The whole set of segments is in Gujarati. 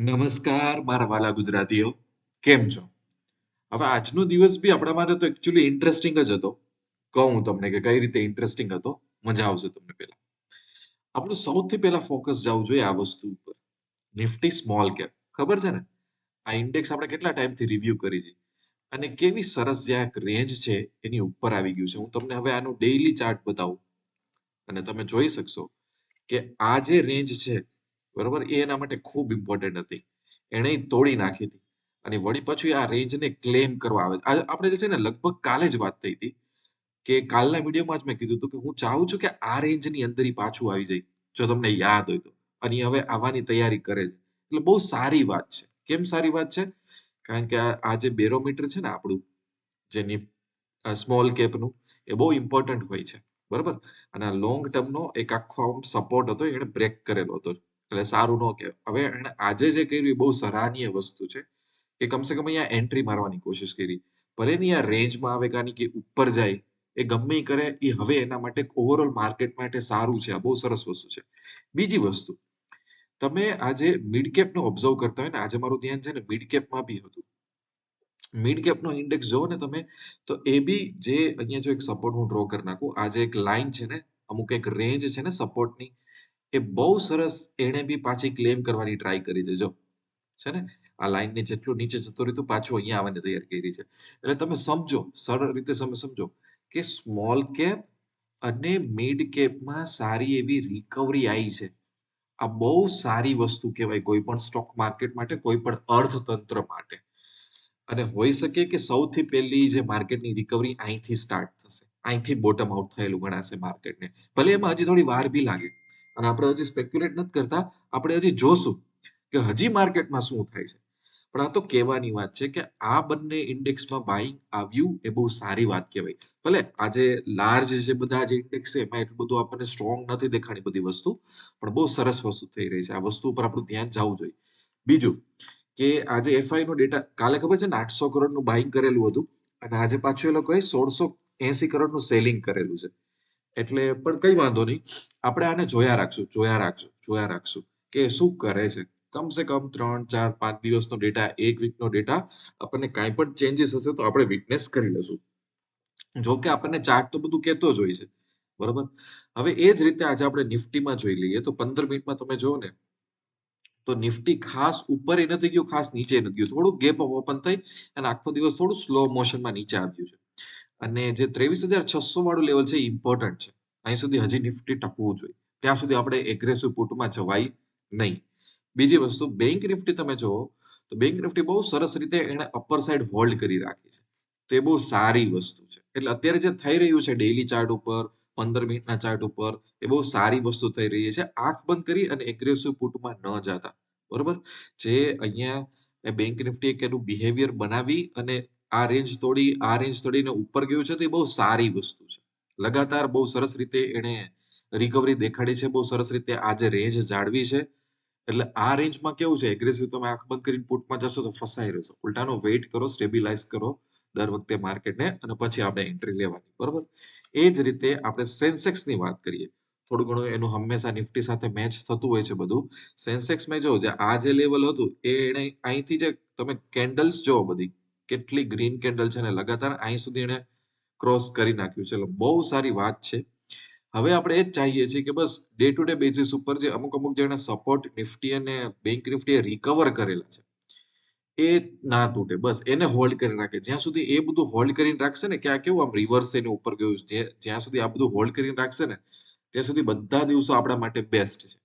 નમસ્કાર, મારા વાલા ગુજરાતીઓ. કેમ છો? હવે આજનો દિવસ બી આપણા માટે તો એકચ્યુઅલી ઇન્ટરેસ્ટિંગ જ હતો. કહું તમને કે કઈ રીતે ઇન્ટરેસ્ટિંગ હતો, મજા આવશે તમને પહેલા. આપણું સૌથી પહેલા ફોકસ જવું જોઈએ આ વસ્તુ ઉપર. નિફ્ટી સ્મોલ કેપ ખબર છે ને? આ ઇન્ડેક્સ આપણે કેટલા ટાઈમથી રિવ્યુ કરી છે? અને કેવી સરસ જે એક રેન્જ છે, એની ઉપર આવી ગયું છે. હું તમને હવે આનું ડેઈલી ચાર્ટ બતાવું. અને તમે જોઈ શકશો કે આ જે રેન્જ છે બરોબર? એ એના માટે ખૂબ ઇમ્પોર્ટન્ટ હતી. એણે તોડી નાખી હતી. અને વળી પછી આ રેન્જને ક્લેમ કરવા આવે છે. આપણે જે છે ને લગભગ કાલે જ વાત થઈ હતી કે કાલના વિડીયોમાં જ મેં કીધું હતું કે હું ચાહું છું કે આ રેન્જની અંદર પાછું આવી જાય, જો તમને યાદ હોય તો. અને હવે આવવાની તૈયારી કરે છે. એટલે બહુ સારી વાત છે. કેમ સારી વાત છે? કારણ કે આ જે બેરોમીટર છે ને આપણું, જે સ્મોલ કેપનું એ બહુ ઇમ્પોર્ટન્ટ હોય છે. બરોબર? અને આ લોંગ ટર્મનો એક આખો સપોર્ટ હતો, એને બ્રેક કરેલો હતો. એટલે સારું ન કહેવાય. હવે એણે આજે જે કર્યું એ બહુ સરાહનીય વસ્તુ છે કે કમસે કમ અહીંયા એન્ટ્રી મારવાની કોશિશ કરી. ભલે ની આ રેન્જમાં આવે કાની કે ઉપર જાય, એ ગમે કરે એ હવે એના માટે ઓવરઓલ માર્કેટ માટે સારું છે. આ બહુ સરસ વસ્તુ છે. બીજી વસ્તુ, તમે આજે મિડ કેપનો ઓબ્ઝર્વ કરતા હોય ને, આજે મારું ધ્યાન છે ને મિડ કેપમાં બી હતું. મિડ કેપનો ઇન્ડેક્સ જોવો ને તમે, તો એ બી જે અહીંયા જો એક સપોર્ટ હું ડ્રો કરી નાખું આજે એક લાઈન છે ને, અમુક એક રેન્જ છે ને સપોર્ટની એ બહુ સરસ એણે બી પાછી ક્લેમ કરવાની ટ્રાય કરી છે. જો, છે ને? આ લાઈનને જેટલું નીચે જતું રહ્યું પાછું અહીંયા આવવાની તૈયાર કરી છે. એટલે તમે સમજો, સરળ રીતે તમે સમજો કે સ્મોલ કેપ અને મિડ કેપમાં સારી એવી રિકવરી આવી છે. આ બહુ સારી વસ્તુ કહેવાય કોઈ પણ સ્ટોક માર્કેટ માટે, કોઈ પણ અર્થતંત્ર માટે. અને હોઈ શકે કે સૌથી પહેલી જે માર્કેટની રિકવરી અહીંથી સ્ટાર્ટ થશે. અહીંથી બોટમ આઉટ થયેલું ગણાશે માર્કેટને ભલે એમાં હજી થોડી વાર બી લાગે. અને આપણે હજી સ્પેક્યુલેટ નથી કરતા, આપણે હજી જોશું કે હજી માર્કેટમાં શું થાય છે. પણ આ તો કહેવાની વાત છે કે આ બંને ઇન્ડેક્સમાં બાઇંગ આવ્યું એ બહુ સારી વાત કહેવાય. ભલે આજે લાર્જ જે બધા જે ઇન્ડેક્સ છે, એમાં એટલું બધું આપણને સ્ટ્રોંગ નથી દેખાણી બધી વસ્તુ, પણ બહુ સરસ વસ્તુ થઈ રહી છે. આ વસ્તુ ઉપર આપણું ધ્યાન જવું જોઈએ. બીજું કે આજે એફઆઈ નો ડેટા કાલે ખબર છે ને આઠસો કરોડનું બાઇંગ કરેલું હતું, અને આજે પાછું એ લોકોએ સોળસો એસી કરોડનું સેલિંગ કરેલું છે. એટલે પણ કઈ વાંધો નહીં. આપણે આને જોયા રાખશું જોયા રાખશું જોયા રાખશું કે શું કરે છે. કમસે કમ ત્રણ, ચાર, પાંચ દિવસનો ડેટા એક વીકનો ડેટા આપણને કાંઈ પણ ચેન્જીસ હશે તો આપણે વિટનેસ કરી લેશું જો કે આપણને ચાર્ટ તો બધું કહેતો જ હોય છે. બરોબર? હવે એ જ રીતે આજે આપણે નિફ્ટીમાં જોઈ લઈએ તો પંદર મિનિટમાં તમે જુઓ ને, તો નિફ્ટી ખાસ ઉપર એ નથી ગયું, ખાસ નીચે નથી ગયું. થોડું ગેપ ઓપન થઈ અને આખો દિવસ થોડું સ્લો મોશનમાં નીચે આવ્યું છે. અને જે ત્રેવીસ હજાર છસો વાળું લેવલ છે ઇમ્પોર્ટન્ટ છે. અહીં સુધી હજી નિફ્ટી ટકવું જોઈએ. ત્યાં સુધી આપણે એગ્રેસિવ પુટમાં જવાય નહીં. બીજી વસ્તુ બેંક નિફ્ટી તમે જુઓ, તો બેંક નિફ્ટી બહુ સરસ રીતે એને અપર સાઈડ હોલ્ડ કરી રાખી છે. તો એ બહુ સારી વસ્તુ છે. એટલે અત્યારે જે થઈ રહ્યું છે ડેઇલી ચાર્ટ ઉપર, પંદર મિનિટના ચાર્ટ ઉપર, એ બહુ સારી વસ્તુ થઈ રહી છે. આંખ બંધ કરી અને એગ્રેસિવ પુટમાં ન જતા. બરોબર? જે અહીંયા બેંક નિફ્ટી એક એનું બિહેવિયર બનાવી અને આ રેન્જ તોડી આ રેન્જ તોડીને ઉપર ગયું છે તો એ બહુ સારી વસ્તુ છે. લગાતાર બહુ સરસ રીતે એને રિકવરી દેખાડી છે, બહુ સરસ રીતે આ જે રેન્જ જાળવી છે. એટલે આ રેન્જમાં કેવું છે એગ્રેસિવ તમે આંખ બંધ કરીને પુટમાં જશો તો ફસાઈ રહેશો. ઉલટાનો વેઇટ કરો સ્ટેબિલાઇઝ કરો દર વખતે માર્કેટને અને પછી આપણે એન્ટ્રી લેવાની, બરોબર? એ જ રીતે આપણે સેન્સેક્સની વાત કરીએ. થોડું ઘણું એનું હંમેશા નિફ્ટી સાથે મેચ થતું હોય છે બધું. સેન્સેક્સ મેં જો, જે આ જે લેવલ હતું, એ એને અહીંથી જે તમે કેન્ડલ્સ જોવો બધી. કેટલી ગ્રીન કેન્ડલ છે ને લગાતાર અહીં સુધી એને ક્રોસ કરી નાખ્યું છે. એટલે બહુ સારી વાત છે. હવે આપણે એ જ ચાહીએ છીએ કે બસ ડે ટુ ડે બેઝિસ ઉપર જે અમુક અમુક જેને સપોર્ટ નિફ્ટી અને બેંક નિફ્ટીએ રિકવર કરેલા છે. એ ના તૂટે. બસ એને હોલ્ડ કરી રાખે જ્યાં સુધી એ બધું હોલ્ડ કરીને રાખશે ને કે આ કેવું આમ રિવર્સ એની ઉપર ગયું છે. જ્યાં સુધી આ બધું હોલ્ડ કરીને રાખશે ને, ત્યાં સુધી બધા દિવસો આપણા માટે બેસ્ટ છે.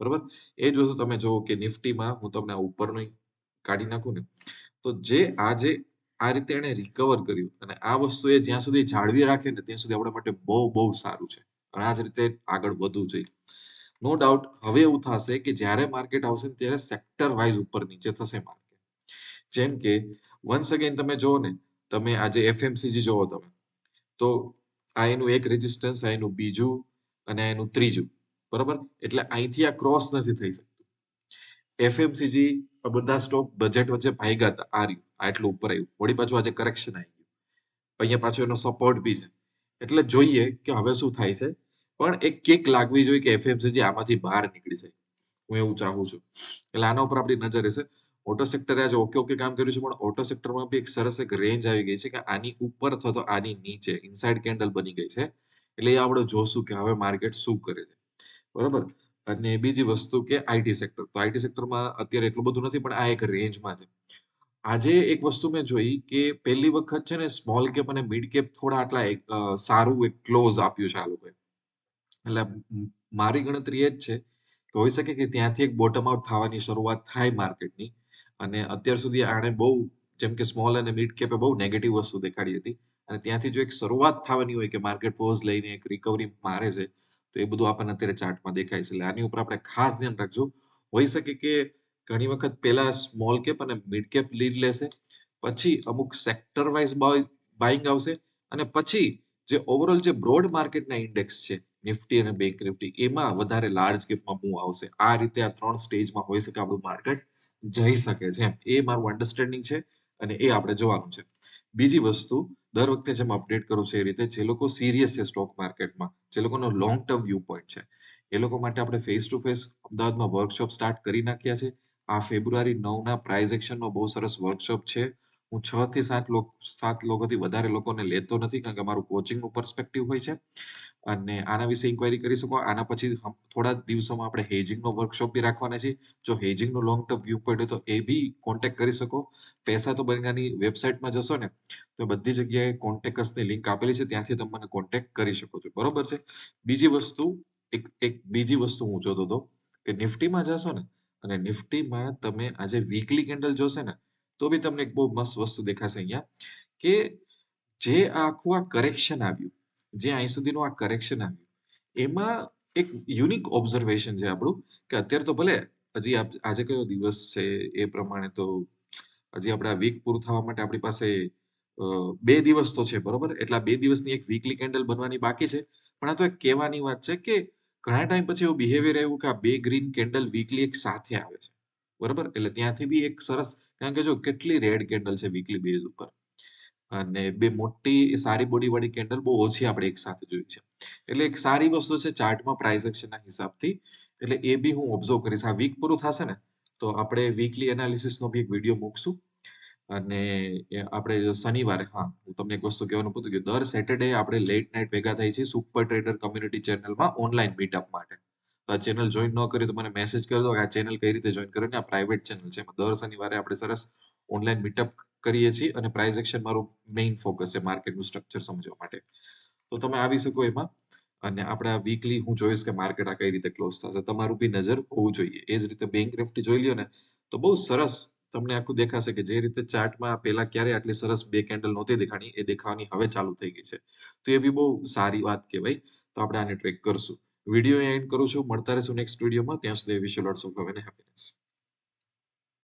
બરોબર? એ જ તમે જુઓ કે નિફ્ટીમાં હું તમને આ ઉપરનું કાઢી નાખું ને, તો જે આજે આ રીતે એને રિકવર કર્યું. અને આ વસ્તુ એ જ્યાં સુધી જાળવી રાખે ને ત્યાં સુધી આપણા માટે બહુ બહુ સારું છે. અને આ જ રીતે આગળ વધવું જોઈએ. નો ડાઉટ હવે એવું થશે કે જ્યારે માર્કેટ આવશે ત્યારે સેક્ટર વાઇઝ ઉપર નીચે થશે માર્કેટ જેમ કે વન્સ અગેન તમે જુઓ ને, તમે આજે એફએમસીજી જુઓ તમે, તો આ એનું એક રેઝિસ્ટન્સ આ એનું બીજું અને આ એનું ત્રીજું. બરોબર? એટલે અહીંથી આ ક્રોસ નથી થઈ શકતું. એફએમસીજી બધા સ્ટોક બજેટ વચ્ચે ભાગ્યા હતા, આ રહ્યું એટલું ઉપર આવ્યું. વળી પાછું આજે કરેક્શન આવી ગયું. અહીંયા પાછું એનો સપોર્ટ બી છે. એટલે જોઈએ કે હવે શું થાય છે. પણ એક કેક લાગવી જોઈએ કે એફએમસીજી આમાંથી બહાર નીકળી જાય. હું એવું ચાહું છું. એટલે આના ઉપર આપણી નજર રહેશે. ઓટો સેક્ટરે આજે ઓકે ઓકે કામ કર્યું છે, પણ ઓટો સેક્ટરમાં બી એક સરસ એક રેન્જ આવી ગઈ છે કે આની ઉપર અથવા તો આની નીચે ઇનસાઇડ કેન્ડલ બની ગઈ છે. એટલે એ આપણે જોશું કે હવે માર્કેટ શું કરે છે. બરોબર? અને બીજી વસ્તુ કે આઈટી સેક્ટર તો આઈટી સેક્ટરમાં અત્યારે એટલું બધું નથી, પણ આ એક રેન્જમાં છે. આજે એક વસ્તુ મેં જોઈ કે પહેલી વખત છે ને સ્મોલ કેપ અને મિડ કેપ થોડા આટલા એક સારું એક ક્લોઝ આપ્યું છે આ લોકોએ. એટલે મારી ગણતરી એ જ છે કે હોઈ શકે કે ત્યાંથી એક બોટમ આઉટ થવાની શરૂઆત થાય માર્કેટની અને અત્યાર સુધી આણે બહુ, જેમ કે સ્મોલ અને મિડ કેપે બહુ નેગેટિવ વસ્તુ દેખાડી હતી અને ત્યાંથી જો એક શરૂઆત થવાની હોય કે માર્કેટ પોઝ લઈને એક રિકવરી મારે છે, તો એ બધું આપણને અત્યારે ચાર્ટમાં દેખાય છે. એટલે આની ઉપર આપણે ખાસ ધ્યાન રાખજો. હોઈ શકે કે ઘણી વખત પહેલા સ્મોલ કેપ અને મિડ કેપ લીડ લેશે, પછી અમુક સેક્ટર વાઇઝ બાઇંગ આવશે અને પછી જે ઓવરઓલ જે બ્રોડ માર્કેટના ઇન્ડેક્સ છે નિફ્ટી અને બેંક નિફ્ટી એમાં વધારે લાર્જ કેપમાં મૂવ આવશે. આ રીતે આ ત્રણ સ્ટેજમાં હોઈ શકે આપણું માર્કેટ જઈ શકે છે એ મારું અન્ડરસ્ટેન્ડિંગ છે અને એ આપણે જોવાનું છે. બીજી વસ્તુ, દર વખતે જેમ અપડેટ કરું છું એ રીતે જે લોકો સિરિયસ છે સ્ટોક માર્કેટમાં જે લોકોનો લોંગ ટર્મ વ્યૂ પોઈન્ટ છે, એ લોકો માટે આપણે ફેસ ટુ ફેસ અમદાવાદમાં વર્કશોપ સ્ટાર્ટ કરી નાખ્યા છે. આ ફેબ્રુઆરી નવના પ્રાઇઝ એક્શનનો બહુ સરસ વર્કશોપ છે. હું છ થી સાત લોકો, સાત લોકોથી વધારે લોકોને લેતો નથી કારણ કે મારું કોચિંગનું પર્સપેક્ટિવ હોય છે. અને આના વિશે ઇન્ક્વાયરી કરી શકો. આના પછી થોડા દિવસોમાં આપણે હેજિંગનો વર્કશોપ બી રાખવાના છે. જો હેજિંગનો લોંગ ટર્મ વ્યૂ પોઈન્ટ તો એ બી કોન્ટેક્ટ કરી શકો. પૈસા તો બનગાની વેબસાઇટમાં જશો ને, તો બધી જગ્યાએ કોન્ટેક્ટસની લિંક આપેલી છે. ત્યાંથી તમે મને કોન્ટેક્ટ કરી શકો છો. બરોબર છે? બીજી વસ્તુ, એક એક બીજી વસ્તુ હું જોતો હતો કે નિફ્ટીમાં જશો ને અને નિફ્ટીમાં તમે આજે વીકલી કેન્ડલ જોશે ને, તો બી તમને એક બહુ મસ્ત વસ્તુ દેખાશે અહીંયા, કે જે આખું આ કરેક્શન આવ્યું, જે અહીં સુધીનું આ કરેક્શન આવ્યું, એમાં એક યુનિક ઓબ્ઝર્વેશન છે આપણું, કે અત્યારે તો ભલે હજી આજે કયો દિવસ છે એ પ્રમાણે તો હજી આપણે વીક પૂરું થવા માટે આપણી પાસે બે દિવસ તો છે, બરોબર? એટલા બે દિવસની એક વીકલી કેન્ડલ બનવાની બાકી છે. પણ આ તો એક કહેવાની વાત છે કે ઘણા ટાઈમ પછી એવું બિહેવિયર આવ્યું કે આ બે ગ્રીન કેન્ડલ વીકલી એક સાથે આવે છે. બરાબર? એટલે ત્યાંથી બી એક સરસ, કારણ કે જો કેટલી રેડ કેન્ડલ છે વીકલી બેઝ ઉપર. અને બે મોટી સારી બોડી વાળી કેન્ડલ બહુ ઓછી આપણે એક સાથે જોઈ છે. એટલે એક સારી વસ્તુ છે ચાર્ટમાં પ્રાઇસ એક્શનના હિસાબથી. એટલે એ બી હું ઓબ્ઝર્વ કરીશ. આ વીક પૂરું થશે ને, તો આપણે વીકલી એનાલિસિસનો બી એક વીડિયો મૂકશું. અને આપણે શનિવારે, હા, હું તમને એક વસ્તુ કહેવાનું પૂછું કે દર સેટરડે આપણે લેટ નાઇટ ભેગા થઈ છે સુપર ટ્રેડર કમ્યુનિટી ચેનલમાં ઓનલાઈન મીટઅપ માટે. તો આ ચેનલ જોઈન ન કરી તો મને મેસેજ કરી કે આ ચેનલ કઈ રીતે જોઈન કરીને આ પ્રાઇવેટ ચેનલ છે. દર શનિવારે આપણે સરસ ઓનલાઈન મીટઅપ કરીએ છીએ અને પ્રાઇઝ એક્શન મારું મેઇન ફોકસ છે માર્કેટનું સ્ટ્રક્ચર સમજવા માટે. તો તમે આવી શકો એમાં. અને આપણે આ વીકલી હું જોઈશ કે માર્કેટ આ કઈ રીતે ક્લોઝ થશે. તમારું બી નજર હોવું જોઈએ. એ જ રીતે બેંક નિફ્ટી જોઈ લ્યો ને તો બહુ સરસ તમને આખું દેખાશે કે જે રીતે ચાર્ટમાં પેલા ક્યારે આટલી સરસ બે કેન્ડલ નહોતી દેખાણી, એ દેખાવાની હવે ચાલુ થઈ ગઈ છે. તો એ બી બહુ સારી વાત કહેવાય. તો આપણે આને ટ્રેક કરશું. વીડિયો એન્ડ કરું છું. મળતા રહેશું નેક્સ્ટ વિડીયોમાં. ત્યાં સુધી લોટ્સ ઓફ હેપીનેસ